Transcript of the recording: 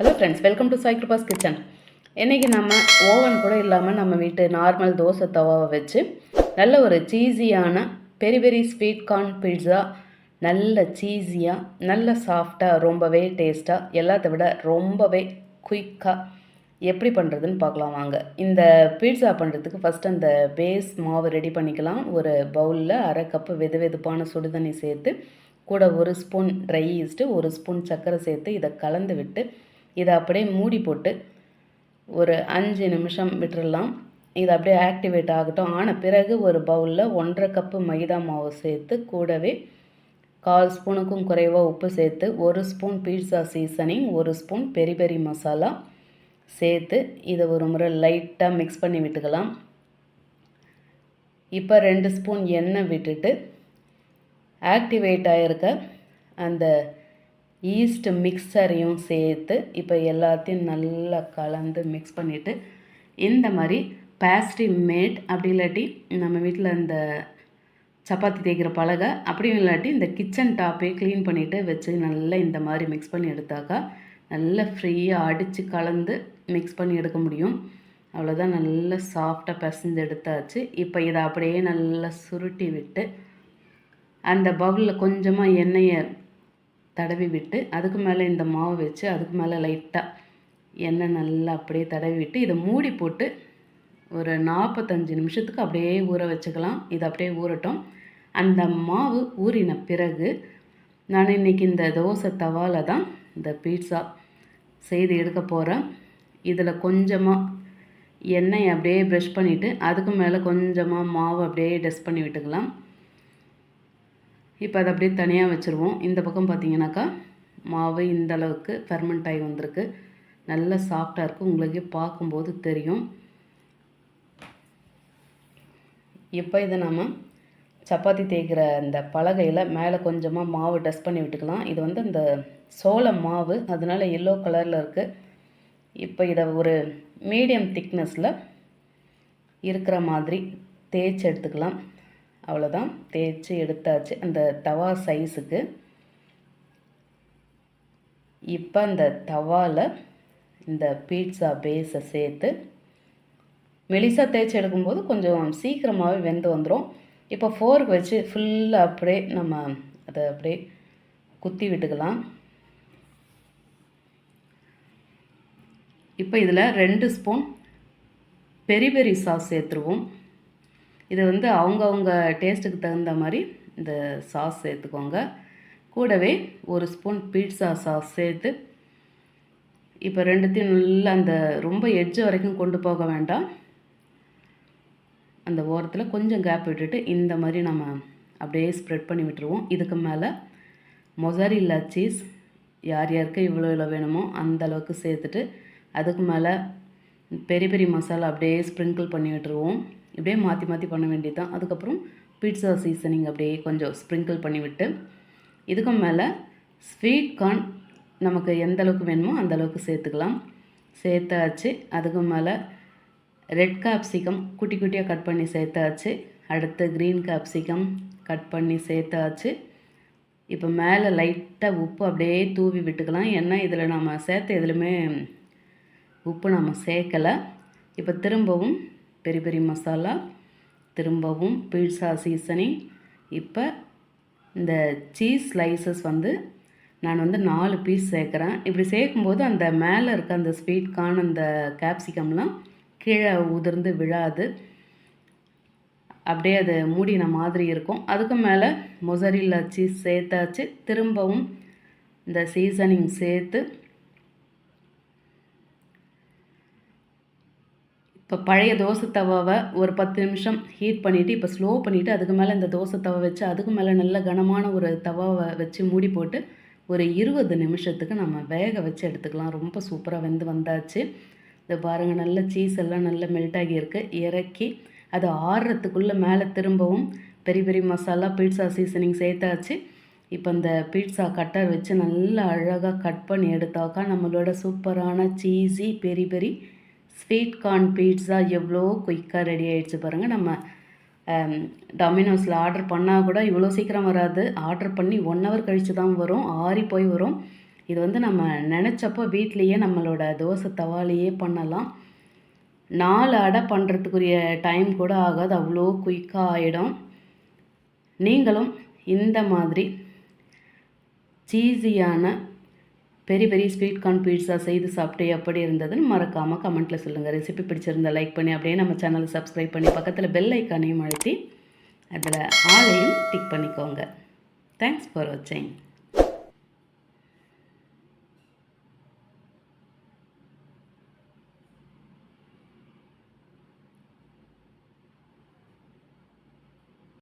Hello friends welcome to Sai Kripa's kitchen இன்றைக்கி நம்ம oven கூட இல்லாமல் நம்ம வீட்டு நார்மல் தோசை தவாவை வச்சு நல்ல ஒரு சீஸியான peri peri sweet corn pizza நல்ல சீஸியாக நல்ல சாஃப்டாக ரொம்பவே டேஸ்ட்டாக எல்லாத்த விட ரொம்பவே குயிக்காக எப்படி பண்ணுறதுன்னு பார்க்கலாம் வாங்க. இந்த பீட்சா பண்ணுறதுக்கு ஃபஸ்ட் அந்த பேஸ் மாவு ரெடி பண்ணிக்கலாம். ஒரு பவுலில் அரை கப்பு வெது வெதுப்பான சுடுதண்ணி சேர்த்து கூட ஒரு ஸ்பூன் ட்ரை ஈஸ்ட்டு ஒரு ஸ்பூன் சர்க்கரை சேர்த்து இதை கலந்து விட்டு இதை அப்படியே மூடி போட்டு ஒரு அஞ்சு நிமிஷம் விட்டுறலாம். இது அப்படியே ஆக்டிவேட் ஆகட்டும். ஆன பிறகு ஒரு பவுலில் ஒன்றரை கப்பு மைதா மாவு சேர்த்து கூடவே கால் ஸ்பூனுக்கும் குறைவாக உப்பு சேர்த்து ஒரு ஸ்பூன் பீட்சா சீசனிங் ஒரு ஸ்பூன் பெரி பெரி மசாலா சேர்த்து இதை ஒரு முறை லைட்டாக மிக்ஸ் பண்ணி விட்டுக்கலாம். இப்போ ரெண்டு ஸ்பூன் எண்ணெய் விட்டுட்டு ஆக்டிவேட் ஆகிருக்க அந்த ஈஸ்ட் மிக்சரையும் சேர்த்து இப்போ எல்லாத்தையும் நல்லா கலந்து மிக்ஸ் பண்ணிவிட்டு இந்த மாதிரி பேஸ்ட்ரி மேட் அப்படி இல்லாட்டி நம்ம வீட்டில் இந்த சப்பாத்தி தேய்க்கிற பலகை அப்படியும் இல்லாட்டி இந்த கிச்சன் டாப்பே க்ளீன் பண்ணிவிட்டு வச்சு நல்லா இந்த மாதிரி மிக்ஸ் பண்ணி எடுத்தாக்கா நல்லா ஃப்ரீயாக அடித்து கலந்து மிக்ஸ் பண்ணி எடுக்க முடியும். அவ்வளோதான் நல்லா சாஃப்டாக பிசைஞ்சு எடுத்தாச்சு. இப்போ இதை அப்படியே நல்லா சுருட்டி விட்டு அந்த பவுலில் கொஞ்சமாக எண்ணெயை தடவி விட்டு அதுக்கு மேலே இந்த மாவு வச்சு அதுக்கு மேலே லைட்டாக எண்ணெய் நல்லா அப்படியே தடவி விட்டு இதை மூடி போட்டு ஒரு நாற்பத்தஞ்சு நிமிஷத்துக்கு அப்படியே ஊற வச்சுக்கலாம். இது அப்படியே ஊறட்டும். அந்த மாவு ஊறின பிறகு நான் இன்றைக்கி இந்த தோசை தவால தான் இந்த பீட்சா செய்து எடுக்க போகிறேன் இதில் கொஞ்சமாக எண்ணெய் அப்படியே ப்ரெஷ் பண்ணிவிட்டு அதுக்கு மேலே கொஞ்சமாக மாவு அப்படியே டஸ்ட் பண்ணி விட்டுக்கலாம். இப்போ அதை அப்படியே தனியாக வச்சுருவோம். இந்த பக்கம் பார்த்தீங்கன்னாக்கா மாவு இந்த அளவுக்கு ஃபெர்மெண்ட் ஆகி வந்திருக்கு. நல்ல சாஃப்டாக இருக்குது உங்களுக்கே பார்க்கும்போது தெரியும். இப்போ இதை நம்ம சப்பாத்தி தேய்க்கிற இந்த பலகையில் மேலே கொஞ்சமாக மாவு டஸ்ட் பண்ணி விட்டுக்கலாம். இது வந்து இந்த சோள மாவு. அதனால் எல்லோ கலரில் இருக்குது இப்போ இதை ஒரு மீடியம் திக்னஸில் இருக்கிற மாதிரி தேய்ச்சி எடுத்துக்கலாம். அவ்வளோதான் தேய்ச்சி எடுத்தாச்சு. அந்த தவா சைஸுக்கு இப்போ அந்த தவாவில் இந்த பீட்சா பேஸை சேர்த்து மெலிசாக தேய்ச்சி எடுக்கும்போது கொஞ்சம் சீக்கிரமாகவே வெந்து வந்துடும் இப்போ ஃபோர்க் வச்சு ஃபுல்லாக அப்படியே நம்ம அதை அப்படியே குத்தி விட்டுக்கலாம். இப்போ இதில் ரெண்டு ஸ்பூன் பெரி பெரி சாஸ் சேர்த்துருவோம். இது வந்து அவங்கவுங்க டேஸ்ட்டுக்கு தகுந்த மாதிரி இந்த சாஸ் சேர்த்துக்கோங்க. கூடவே ஒரு ஸ்பூன் பீட்சா சாஸ் சேர்த்து இப்போ ரெண்டுத்தையும் நல்லா அந்த ரொம்ப எட்ஜ் வரைக்கும் கொண்டு போக வேண்டாம். அந்த ஓரத்தில் கொஞ்சம் கேப் விட்டுட்டு இந்த மாதிரி நம்ம அப்படியே ஸ்ப்ரெட் பண்ணி விட்டுருவோம். இதுக்கு மேலே மொசரில்லா சீஸ் யார் யாருக்கு இவ்வளோ இவ்வளோ வேணுமோ அந்த அளவுக்கு சேர்த்துட்டு அதுக்கு மேலே பெரிய பெரிய மசாலா அப்படியே ஸ்ப்ரிங்கிள் பண்ணி விட்டுருவோம். இப்படியே மாற்றி மாற்றி பண்ண வேண்டியது தான் அதுக்கப்புறம் பீட்சா சீசனிங் அப்படியே கொஞ்சம் ஸ்ப்ரிங்கிள் பண்ணிவிட்டு இதுக்கு மேலே ஸ்வீட் கார்ன் நமக்கு எந்த அளவுக்கு வேணுமோ அந்த அளவுக்கு சேர்த்துக்கலாம். சேர்த்தாச்சு. அதுக்கு மேலே ரெட் கேப்சிகம் குட்டி குட்டியாக கட் பண்ணி சேர்த்தாச்சு. அடுத்து க்ரீன் கேப்சிகம் கட் பண்ணி சேர்த்தாச்சு. இப்போ மேலே லைட்டாக உப்பு அப்படியே தூவி விட்டுக்கலாம். ஏன்னா இதில் நம்ம சேர்த்த எதுலையுமே உப்பு நம்ம சேர்க்கலை. இப்போ திரும்பவும் பெரி பெரி மசாலா திரும்பவும் பீட்சா சீசனிங் இப்போ இந்த சீஸ் ஸ்லைசஸ் வந்து நான் வந்து நாலு பீஸ் சேர்க்குறேன். இப்படி சேர்க்கும்போது அந்த மேலே இருக்க அந்த ஸ்வீட் கார்ன் அந்த கேப்சிகம்லாம் கீழே உதிர்ந்து விழாது. அப்படியே அது மூடின மாதிரி இருக்கும். அதுக்கு மேலே மொசரில்லா சீஸ் சேர்த்தாச்சு. திரும்பவும் இந்த சீசனிங் சேர்த்து இப்போ பழைய தோசை தவாவை ஒரு பத்து நிமிஷம் ஹீட் பண்ணிவிட்டு இப்போ ஸ்லோ பண்ணிவிட்டு அதுக்கு மேலே இந்த தோசை தவா வச்சு அதுக்கு மேலே நல்ல கனமான ஒரு தவாவை வச்சு மூடி போட்டு ஒரு இருபது நிமிஷத்துக்கு நம்ம வேக வச்சு எடுத்துக்கலாம். ரொம்ப சூப்பராக வெந்து வந்தாச்சு. இந்த பாருங்கள் நல்ல சீஸ் எல்லாம் நல்லா மெல்ட் ஆகியிருக்கு. இறக்கி அது ஆறுறதுக்குள்ளே மேலே திரும்பவும் பெரிய பெரிய மசாலா பீட்சா சீசனிங் சேர்த்தாச்சு. இப்போ இந்த பீட்சா கட்டர் வச்சு நல்லா அழகாக கட் பண்ணி எடுத்தாக்கா நம்மளோட சூப்பரான cheesy peri peri sweet corn pizza எவ்வளோ குயிக்காக ரெடி ஆகிடுச்சு பாருங்கள் நம்ம டொமினோஸில் ஆர்டர் பண்ணால் கூட இவ்வளோ சீக்கிரம் வராது. ஆர்டர் பண்ணி ஒன் ஹவர் கழித்து தான் வரும். ஆறி போய் வரும். இது வந்து நம்ம நினச்சப்போ வீட்லேயே நம்மளோட தோசை தவாலேயே பண்ணலாம். நாலு அடை பண்ணுறதுக்குரிய டைம் கூட ஆகாது. அவ்வளோ குயிக்காக ஆகிடும் நீங்களும் இந்த மாதிரி சீஸியான பெரிய பெரிய ஸ்வீட் கார்ன் பீட்ஸா செய்து சாப்பிட்டு எப்படி இருந்ததுன்னு மறக்காமல் கமெண்ட்டில் சொல்லுங்கள் ரெசிபி பிடிச்சிருந்தா லைக் பண்ணி அப்படியே நம்ம சேனலை சப்ஸ்கிரைப் பண்ணி பக்கத்தில் பெல் ஐக்கானையும் அழுத்தி அதில் ஆளையும் டிக் பண்ணிக்கோங்க. தேங்க்ஸ் ஃபார் வாட்சிங்